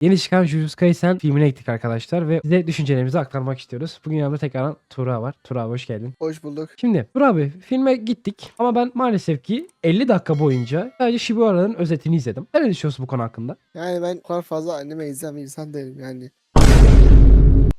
Yeni çıkan Jujutsu Kaisen filmine gittik arkadaşlar ve size düşüncelerimizi aktarmak istiyoruz. Bugün yanımda tekrardan Tura var. Tura abi hoş geldin. Hoş bulduk. Şimdi Tura abi filme gittik ama ben maalesef ki 50 dakika boyunca sadece Shibuara'nın özetini izledim. Ne düşünüyorsun bu konu hakkında? Yani ben o kadar fazla anime izleyen bir insan değilim yani.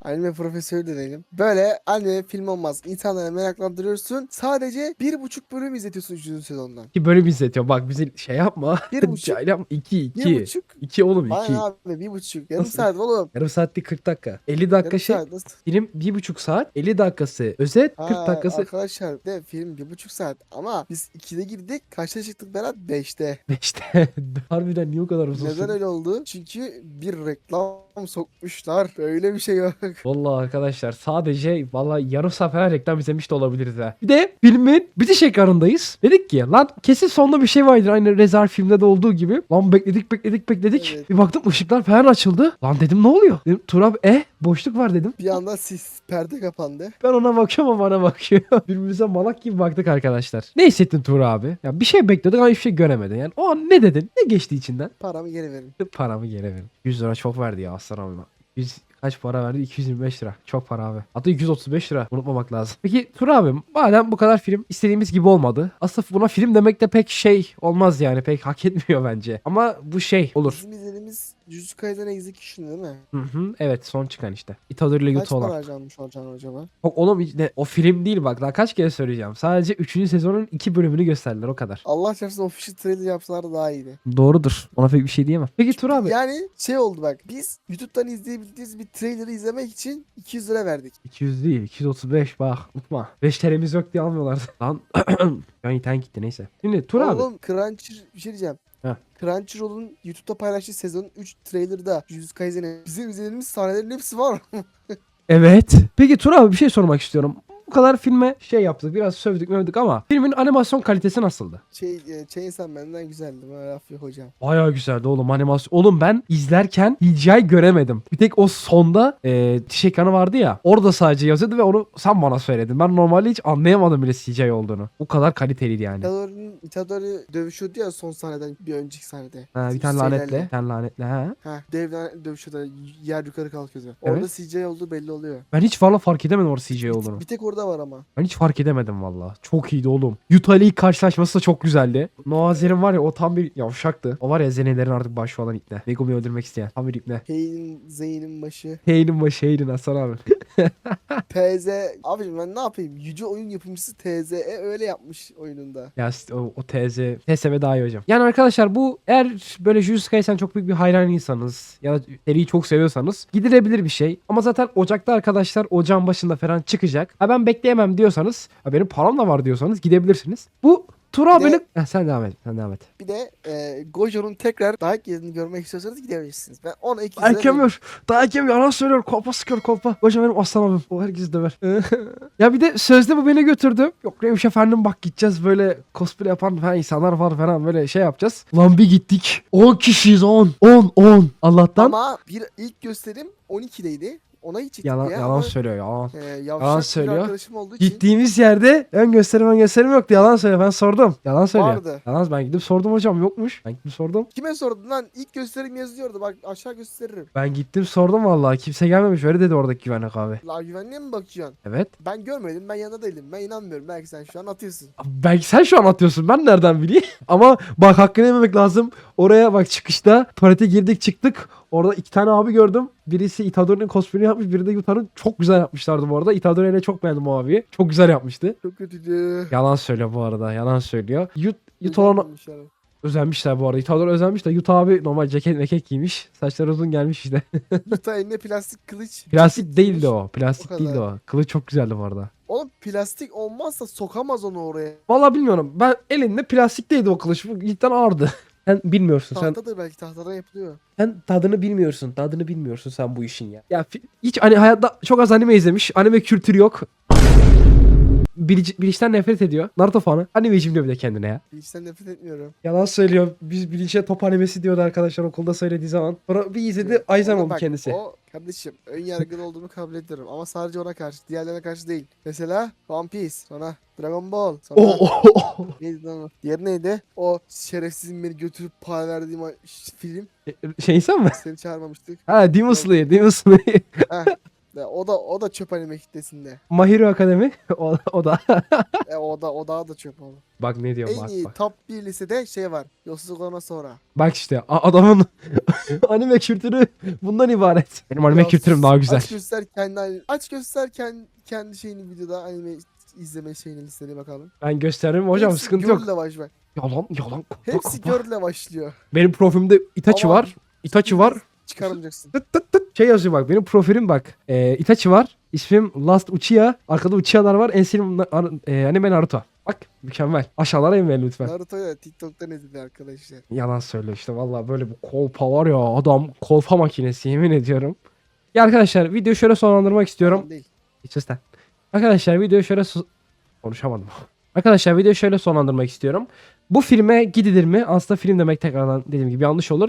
Anime profesörü de değilim. Böyle anime film olmaz. İnsanları meraklandırıyorsun. Sadece bir buçuk bölüm izletiyorsun 3. sezondan. Ki bölüm izletiyor. Bak bizi şey yapma. Bir buçuk. Cahil yapma. 2 Bir 2. buçuk. 2 oğlum 2. Aynen abi bir buçuk. Yarım Nasıl? saat oğlum. Yarım saatlik 40 dakika. 50 dakika Yarım şey. saat nasıl? Film 1,5 saat. 50 dakikası özet. 40 Ha, dakikası Arkadaşlar de film bir buçuk saat. Ama biz 2'de girdik. Kaçta çıktık Berat? 5'te. işte. Harbiden niye o kadar uzun Neden öyle oldu? Çünkü bir reklam sokmuşlar. Öyle bir şey yok. Vallahi arkadaşlar sadece vallahi yarım saat falan reklam izlemiş de olabiliriz ha. Bir de filmin bitiş ekranındayız. Dedik ki lan kesin sonunda bir şey vardır aynı Rezar filmde de olduğu gibi. Lan bekledik bekledik bekledik. Evet. Bir baktım ışıklar falan açıldı. Lan dedim ne oluyor? Dedim Turab eh boşluk var dedim. Bir anda sis perde kapandı. Ben ona bakıyorum o bana bakıyor. Birbirimize malak gibi baktık arkadaşlar. Ne hissettin Tuğra abi? Ya bir şey bekledik ama hiçbir şey göremedin. Yani o an ne dedin? Ne geçti içinden? Paramı geri verin. Paramı geri verin. 100 lira çok verdi ya aslan abi. 100 kaç para verdi? 225 lira. Çok para abi. Hatta 235 lira. Unutmamak lazım. Peki Tur abi madem bu kadar film istediğimiz gibi olmadı. Aslında buna film demek de pek şey olmaz yani. Pek hak etmiyor bence. Ama bu şey olur. Bizim izlediğimiz Jujutsu Kaisen Execution değil mi? Hı hı. Evet son çıkan işte. Itadori ile Kaç Yuto olan. para harcanmış olacaksın acaba? Yok oğlum ne, o film değil bak daha kaç kere söyleyeceğim. Sadece 3. sezonun 2 bölümünü gösterdiler o kadar. Allah çarpsın official trailer yapsalar daha iyiydi. Doğrudur. Ona pek bir şey diyemem. Peki Tur abi. Yani şey oldu bak biz YouTube'dan izleyebildiğimiz bir trailer'ı izlemek için 200 lira verdik. 200 değil 235 bak unutma. 5 TL'miz yok diye almıyorlar. Lan ya internet gitti neyse. Şimdi Tur abi. Oğlum Crunchyroll bir şey diyeceğim. Heh. Crunchyroll'un YouTube'da paylaştığı sezon 3 trailer'da Jujutsu Kaisen'in bizim izlediğimiz sahnelerin hepsi var. Evet. Peki Tur abi bir şey sormak istiyorum. Kadar filme şey yaptık biraz sövdük mövdük ama filmin animasyon kalitesi nasıldı? şey e, Chainsaw Man'den güzeldi. Bana laf yok hocam. Bayağı güzeldi oğlum animasyon. Oğlum ben izlerken CGI göremedim. Bir tek o sonda e, diş ekranı vardı ya. Orada sadece yazıyordu ve onu sen bana söyledin. Ben normalde hiç anlayamadım bile CGI olduğunu. O kadar kaliteliydi yani. Itadori'nin Itadori dövüşüyordu ya son sahneden bir önceki sahnede. Ha, bir tane Şeylerle. lanetle. Bir tane lanetle ha. Ha, devle dövüşüyordu. Yer yukarı kalkıyordu. Evet. Orada CGI olduğu belli oluyor. Ben hiç valla fark edemedim orada CGI olduğunu. Bir tek orada var ama. Ben hiç fark edemedim valla. Çok iyiydi oğlum. Yuta ile ilk karşılaşması da çok güzeldi. Noazer'in var ya o tam bir yavşaktı. O var ya Zenelerin artık başı olan ipne. Megumi'yi öldürmek isteyen. Tam bir ipne. Pain, Zeyn'in başı. Hey'nin başı Hey'nin Hasan abi. TZ. Abicim ben ne yapayım? Yüce oyun yapımcısı TZE öyle yapmış oyununda. Ya o, o TZ. TSV daha iyi hocam. Yani arkadaşlar bu eğer böyle Jujutsu Kaisen çok büyük bir hayranıysanız ya da seriyi çok seviyorsanız gidilebilir bir şey. Ama zaten Ocak'ta arkadaşlar ocağın başında falan çıkacak. Ha ben bekleyemem diyorsanız, benim param da var diyorsanız gidebilirsiniz. Bu Tur Bir de- sen devam et. Sen devam et. Bir de e, Gojo'nun tekrar dayak yerini görmek istiyorsanız gidebilirsiniz. Ben ona 200 lira Dayak yemiyor. Dayak yemiyor. Yalan söylüyor. Kolpa sıkıyor kolpa. Hocam benim aslan abim. O herkesi döver. ya bir de sözde bu beni götürdü. Yok neymiş efendim bak gideceğiz böyle cosplay yapan falan insanlar var falan böyle şey yapacağız. Lan bir gittik. 10 kişiyiz 10. 10 10. Allah'tan. Ama bir ilk gösterim 12'deydi. Ona hiç gittik yalan ya. yalan ama, söylüyor yalan. e, Yalan söylüyor. arkadaşım olduğu için Gittiğimiz yerde ön gösterim ön gösterim yoktu. Yalan söylüyor. Ben sordum. Yalan söylüyor. vardı. Yalan ben gidip sordum hocam yokmuş. Ben gidip sordum. Kime sordun lan? İlk gösterim yazıyordu. Bak aşağı gösteririm. Ben gittim sordum vallahi. Kimse gelmemiş. Öyle dedi oradaki güvenlik abi. La güvenliğe mi bakacaksın? Evet. Ben görmedim. Ben yanında değilim. Ben inanmıyorum. Belki sen şu an atıyorsun. Belki sen şu an atıyorsun. Ben nereden bileyim? Ama bak hakkını yememek lazım. Oraya bak çıkışta tuvalete girdik çıktık. Orada iki tane abi gördüm. Birisi Itadori'nin cosplay'ini yapmış. Biri de Yuta'nın çok güzel yapmışlardı bu arada. Itadori ile çok beğendim o abiyi. Çok güzel yapmıştı. Çok kötüydü. Yalan söylüyor bu arada. Yalan söylüyor. Yut, Güzelmiş yani. özenmişler bu arada. Itadori özenmiş de Yuta abi normal ceket meket giymiş. Saçları uzun gelmiş işte. Yuta eline plastik kılıç. Plastik değildi o. Plastik O değildi o. Kılıç çok güzeldi bu arada. Oğlum plastik olmazsa sokamaz onu oraya. Vallahi bilmiyorum. Ben elinde plastikteydi o kılıç. Bu cidden ağırdı. Sen bilmiyorsun. Sen Tahtadır belki tahtadan yapılıyor. Sen tadını bilmiyorsun. Tadını bilmiyorsun sen bu işin ya. Ya fi- hiç hani hayatta çok az anime izlemiş. Anime kültürü yok. Bilic, bilinçten nefret ediyor. Naruto fanı. Animeciyim diyor bir de kendine ya. Bilinçten nefret etmiyorum. Yalan söylüyor. Biz bilinçe top animesi diyordu arkadaşlar okulda söylediği zaman. Sonra bir izledi Aizen oldu bak, kendisi. O kardeşim ön yargılı olduğumu kabul ediyorum ama sadece ona karşı diğerlerine karşı değil. Mesela One Piece sonra Dragon Ball sonra Oh, oh, oh. neydi lan o? Diğeri neydi? O şerefsizin beni götürüp para verdiğim film. Şey insan mı? Seni çağırmamıştık. Ha Demon Slayer, Demon Slayer. Ya, o da o da çöp anime kitlesinde. My Hero Academy. O, o da. E, o da o daha da çöp oğlum. bak ne diyor En bak iyi bak. top 1 listede şey var. Yolsuzluk olana sonra. Bak işte a- adamın anime kültürü bundan ibaret. Benim anime kültürüm daha güzel. Aç göster kendi aç göster kendi, kendi şeyini videoda anime izleme şeyini listene bakalım. Ben gösteririm hocam Hepsi sıkıntı yok. Girl'le baş- bak. Yalan yalan. kapa, Hepsi kapa. görle başlıyor. Benim profilimde Itachi Ama- var. Itachi var. Çıkaramayacaksın. Tıt tıt tıt. Şey yazıyor bak benim profilim bak. Ee, Itachi var. İsmim Last Uchiha. Arkada Uchiha'lar var. En sevdiğim e, anime Naruto. Bak mükemmel. Aşağılara inmeyin lütfen. Naruto'yu da TikTok'tan izledi arkadaşlar. Yalan söylüyor işte vallahi böyle bir kolpa var ya adam kolpa makinesi yemin ediyorum. Ya arkadaşlar videoyu şöyle sonlandırmak istiyorum. Değil. Hiç lan. Arkadaşlar videoyu şöyle konuşamadım. Arkadaşlar videoyu şöyle sonlandırmak istiyorum. Bu filme gidilir mi? Aslında film demek tekrardan dediğim gibi yanlış olur.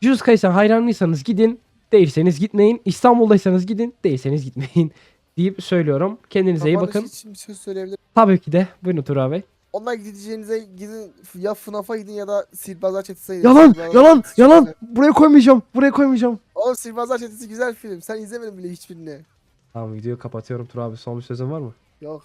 Jujutsu Kaisen hayranlıysanız gidin. Değilseniz gitmeyin. İstanbul'daysanız gidin. Değilseniz gitmeyin. deyip söylüyorum. Kendinize iyi bakın. için bir söz söyleyebilirim. Tabii ki de. Buyurun Tuğra Bey. Onlar gideceğinize gidin ya FNAF'a gidin ya da Sihirbazlar Çetesi'ne gidin. Yalan, Sihirbazlar yalan, Çetesi yalan. güzel. Buraya koymayacağım. Buraya koymayacağım. Oğlum Sihirbazlar Çetesi güzel film. Sen izlemedin bile hiçbirini. Tamam videoyu kapatıyorum. Tuğra abi son bir sözün var mı? Yok.